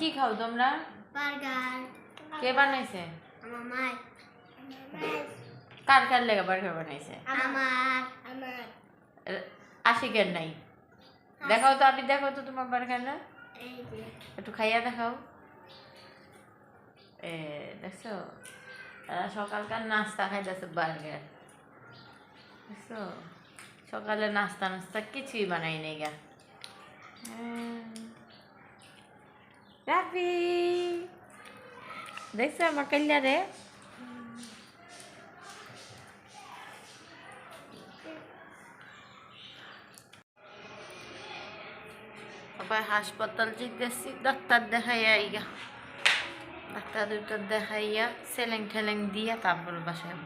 কি খাও তোমরা? বার্গার। কে বানাইছে? আমার মার কার কার লেগে বার্গার বানাইছে? আমার। আমার। আশিকের নাই। দেখাও তো আপনি দেখাও তো তোমার বার্গারটা একটু খাইয়া দেখাও। এ দেখছ? সকালকার নাস্তা খাইতেছে বার্গার। দেখছ? সকালে নাস্তা নাস্তা কিছুই বানাই নেই গা। রাফি দেখছ আমার কাল্লারে আবার হাসপাতাল জিজ্ঞাসি ডাক্তার দেখাইয়া ইয়া ডাক্তার দুটো দেখাইয়া সেলেং ঠেলেং দিয়া তারপর বাসায়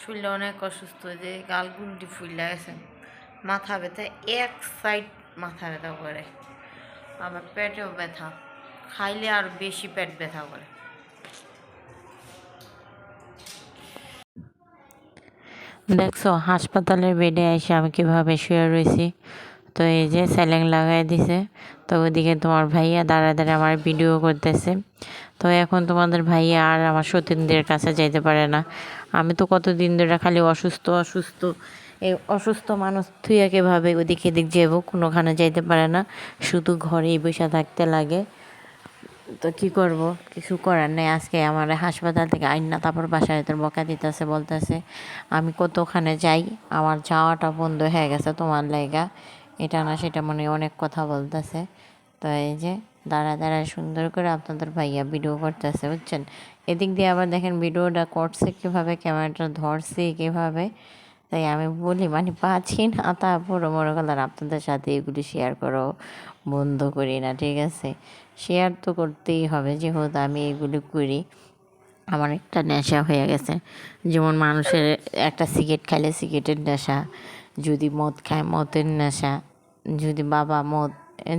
শরীরটা অনেক অসুস্থ যে গাল গুন্ডি ফুইলা গেছে মাথা ব্যথা এক সাইড মাথা ব্যথা করে আবার পেটেও ব্যথা। খাইলে আর বেশি পেট ব্যথা করে। দেখছ, হাসপাতালের বেডে এসে আমি কীভাবে শুয়ে রয়েছি? তো এই যে স্যালেং লাগাই দিছে। তো ওইদিকে তোমার ভাইয়া দাঁড়া দাঁড়া আমার ভিডিও করতেছে। তো এখন তোমাদের ভাইয়া আর আমার সতীনদের কাছে যাইতে পারে না। আমি তো কতদিন ধরে খালি অসুস্থ অসুস্থ, এই অসুস্থ মানুষ থুইয়া কীভাবে ওদিক এদিক যাব, কোনোখানে যাইতে পারে না। শুধু ঘরেই বসে থাকতে লাগে। তো কি করব? কিছু করার নেই। আজকে আমার হাসপাতাল থেকে আইন না তারপর বাসায় তোর বকা দিতেছে, বলতেছে, আমি কতখানে যাই? আমার যাওয়াটা বন্ধ হয়ে গেছে তোমার লাইগা এটা না, সেটা মনে অনেক কথা বলতেছে। তো এই যে দাঁড়া দাঁড়া সুন্দর করে আপনাদের ভাইয়া ভিডিও করতেছে, বুঝছেন? এদিক দিয়ে আবার দেখেন ভিডিওটা করছে কীভাবে ক্যামেরাটা ধরছে কীভাবে। তাই আমি বলি মানে পাচ্ছি না তারপর মনে করলাম আপনাদের সাথে এগুলি শেয়ার করো বন্ধ করি না, ঠিক আছে? শেয়ার তো করতেই হবে, যেহেতু আমি এগুলি করি, আমার একটা নেশা হয়ে গেছে। যেমন মানুষের একটা সিগারেট খাইলে সিগারেটের নেশা, যদি মদ খায় মদের নেশা, যদি বাবা মদ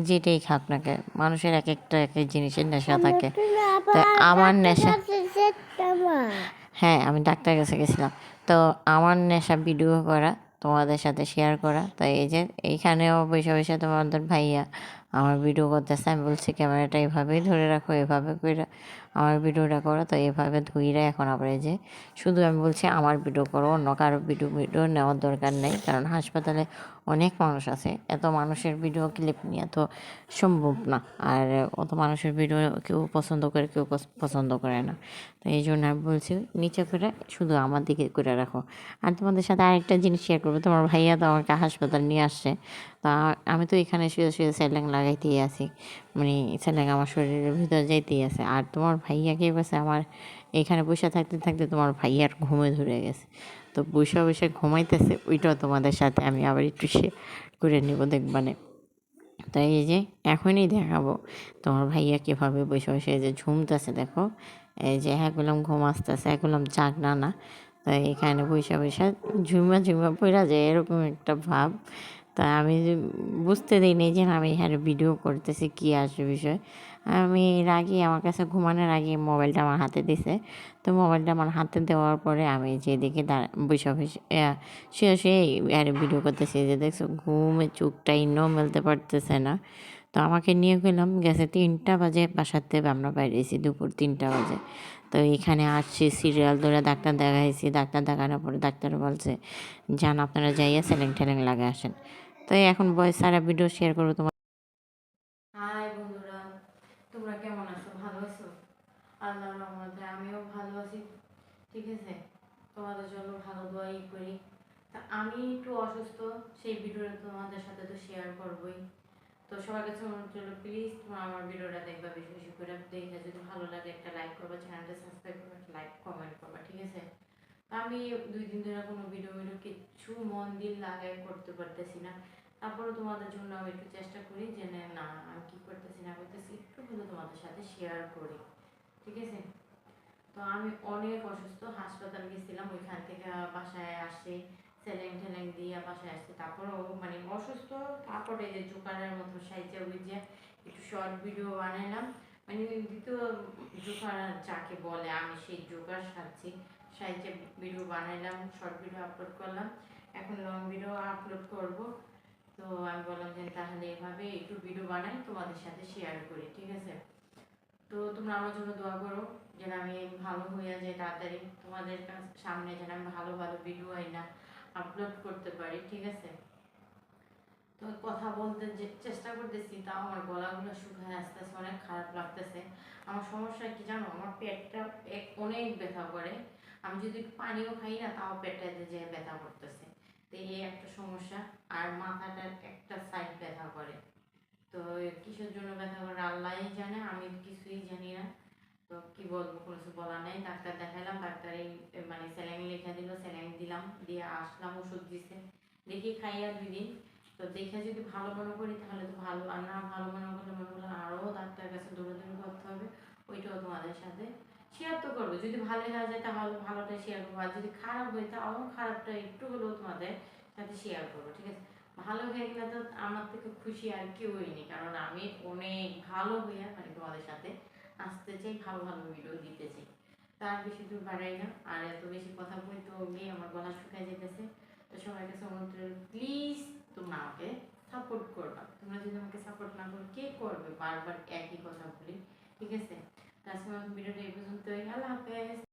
যেটাই খাক না কেন মানুষের এক একটা এক এক জিনিসের নেশা থাকে। তো আমার নেশা হ্যাঁ আমি ডাক্তার কাছে গেছিলাম। তো আমার নেশা ভিডিও করা তোমাদের সাথে শেয়ার করা। তো এই যে এইখানেও বসে বসে তোমাদের ভাইয়া আমার ভিডিও করতেছে, আমি বলছি ক্যামেরাটা এভাবেই ধরে রাখো, এভাবে করে আমার ভিডিওটা করো। তো এভাবে ধুইরা এখন আবার যে শুধু আমি বলছি আমার ভিডিও করো, অন্য কারও ভিডিও ভিডিও নেওয়ার দরকার নেই। কারণ হাসপাতালে অনেক মানুষ আছে, এত মানুষের ভিডিও ক্লিপ নিয়ে তো সম্ভব না। আর অত মানুষের ভিডিও কেউ পছন্দ করে, কেউ পছন্দ করে না। তো এই জন্য আমি বলছি নিচে করে শুধু আমার দিকে করে রাখো। আর তোমাদের সাথে আরেকটা জিনিস শেয়ার করব, তোমার ভাইয়া তো আমাকে হাসপাতাল নিয়ে আসছে। তা আমি তো এখানে শুয়ে শুয়ে স্যালেং লাগাইতেই আছি। মানে স্যালেং আমার শরীরের ভিতরে যাইতেই আছে। আর তোমার ভাইয়া কে বসে আমার এখানে বসে থাকতে থাকতে তোমার ভাইয়ার ঘুমে ধরে গেছে। তো বসে বসে ঘুমাইতেছে, ওইটাও তোমাদের সাথে আমি আবার একটু শেয়ার করে নিব দেখবানে। তাই এই যে এখনই দেখাবো তোমার ভাইয়া কীভাবে বসে বসে যে ঝুমতেছে, দেখো। এই যে হ্যাঁ করলাম ঘুম আসতেছে হ্যাঁ করলাম জাগ না না তো এখানে বসে বসে ঝুমা ঝুমা পড়া যায়, এরকম একটা ভাব। তা আমি বুঝতে দিইনি যে আমি এখানে ভিডিও করতেছি, কী আসবে বিষয়। আমি এর আগে আমার কাছে ঘুমানোর আগে মোবাইলটা আমার হাতে দিছে। তো মোবাইলটা আমার হাতে দেওয়ার পরে আমি যেদিকে বসে বসে সে শুয়ে আর ভিডিও করতেছি যে দেখছ, ঘুমে চোখটা ইন্নও মেলতে পারতেছে না। তো আমাকে নিয়ে গেলাম, গেছে তিনটা বাজে, বাসার থেকে আমরা বাইরেছি দুপুর তিনটা বাজে। তো এখানে আসছি সিরিয়াল ধরে ডাক্তার দেখাইছি, ডাক্তার দেখানোর পরে ডাক্তার বলছে, যান, আপনারা যাইয়া সেলেং ঠেলেং লাগে আসেন। তো এখন বয়স সারা ভিডিও শেয়ার করব তোমার হাই বন্ধুরা, তোমরা কেমন আছো? ভালো আছো? আল্লাহর রহমতে আমিও ভালো আছি, ঠিক আছে? তোমাদের জন্য ভালো দোয়াই করি। তা আমি একটু অসুস্থ, সেই ভিডিওটা তোমাদের সাথে তো শেয়ার করবোই। তো সবার কাছে অনুরোধ করল প্লিজ তোমরা আমার ভিডিওটা দেখবা বেশি বেশি করে। দেখে যদি ভালো লাগে একটা লাইক করবা চ্যানেলটা সাবস্ক্রাইব করবা লাইক কমেন্ট করবা, ঠিক আছে? আমি দুই দিন ধরে কোনো ভিডিও ভিডিও কিচ্ছু মন দিল লাগাই করতে পারতেছি না। তারপরে তোমাদের জন্য আমি একটু চেষ্টা করি যে না, আমি কী করতেছি না করতেছি, একটু হলেও তোমাদের সাথে শেয়ার করি, ঠিক আছে? তো আমি অনেক অসুস্থ, হাসপাতাল গেছিলাম, ওইখান থেকে বাসায় আসছি স্যালেং ঠেলেং দিয়ে বাসায় আসছি। তারপরেও মানে অসুস্থ, তারপরে যে জোকারের মতো সাইজে যে একটু শর্ট ভিডিও বানাইলাম। মানে দ্বিতীয় জোকার যাকে বলে, আমি সেই জোকার সাজছি। সাইজে ভিডিও বানাইলাম শর্ট ভিডিও আপলোড করলাম। এখন লং ভিডিও আপলোড করব। তো আমি বললাম যে তাহলে এভাবে একটু ভিডিও বানাই, তোমাদের সাথে শেয়ার করি, ঠিক আছে? তো তোমরা আমার জন্য দোয়া করো যেন আমি ভালো হইয়া যাই তাড়াতাড়ি। তোমাদের সামনে যেন আমি ভালো ভালো ভিডিও না আপলোড করতে পারি, ঠিক আছে? তো কথা বলতে যে চেষ্টা করতেছি তাও আমার গলাগুলো শুকায় আস্তে আস্তে অনেক খারাপ লাগতেছে। আমার সমস্যা কি জানো? আমার পেটটা অনেক ব্যথা করে। আমি যদি পানিও খাই না, তাও পেটটাতে যে ব্যথা করতেছে। তো এই একটা সমস্যা, আর মাথাটার একটা সাইড ব্যথা করে। তো কিসের জন্য ব্যথা করে? আল্লাহই জানে, আমি কিছুই জানি না। কি বলব, কোনো কিছু বলার নেই। ডাক্তার দেখালাম ডাক্তার এই মানে স্যালাইন লিখে দিল, স্যালাইন দিলাম, দিয়ে আসলাম, ওষুধ দিছে। দেখি খাইয়া দুই দিন। তো দেখে যদি ভালো মনে করি, তাহলে তো ভালো। আর না ভালো মনে করলে মনে করলে আরও ডাক্তার কাছে দৌড়াদৌড়ি করতে হবে, ওইটাও তোমাদের সাথে শেয়ার তো করব। যদি ভালো হয়ে যায়, তাহলে ভালোটা শেয়ার করব। আর যদি খারাপ হয় তাও খারাপটা একটু হলেও তোমাদের সাথে শেয়ার করব, ঠিক আছে? ভালো হয়ে গেলে তো আমার থেকে খুশি আর কেউ হয়নি কারণ আমি অনেক ভালো হইয়া মানে তোমাদের সাথে আসতে চাই, ভালো ভালো ভিডিও দিতে চাই। তার বেশি দূর বাড়াই না। আর এত বেশি কথা বলতে গিয়ে আমার গলা শুকায় যেতেছে। তো সবাইকে কাছে অনুরোধ প্লিজ তোমরা আমাকে সাপোর্ট করবা। তোমরা যদি আমাকে সাপোর্ট না করো, কে করবে? বারবার একই কথা বলি। ঠিক আছে? তো আজকে আমার ভিডিওটা এই পর্যন্তই। আল্লাহ হাফেজ।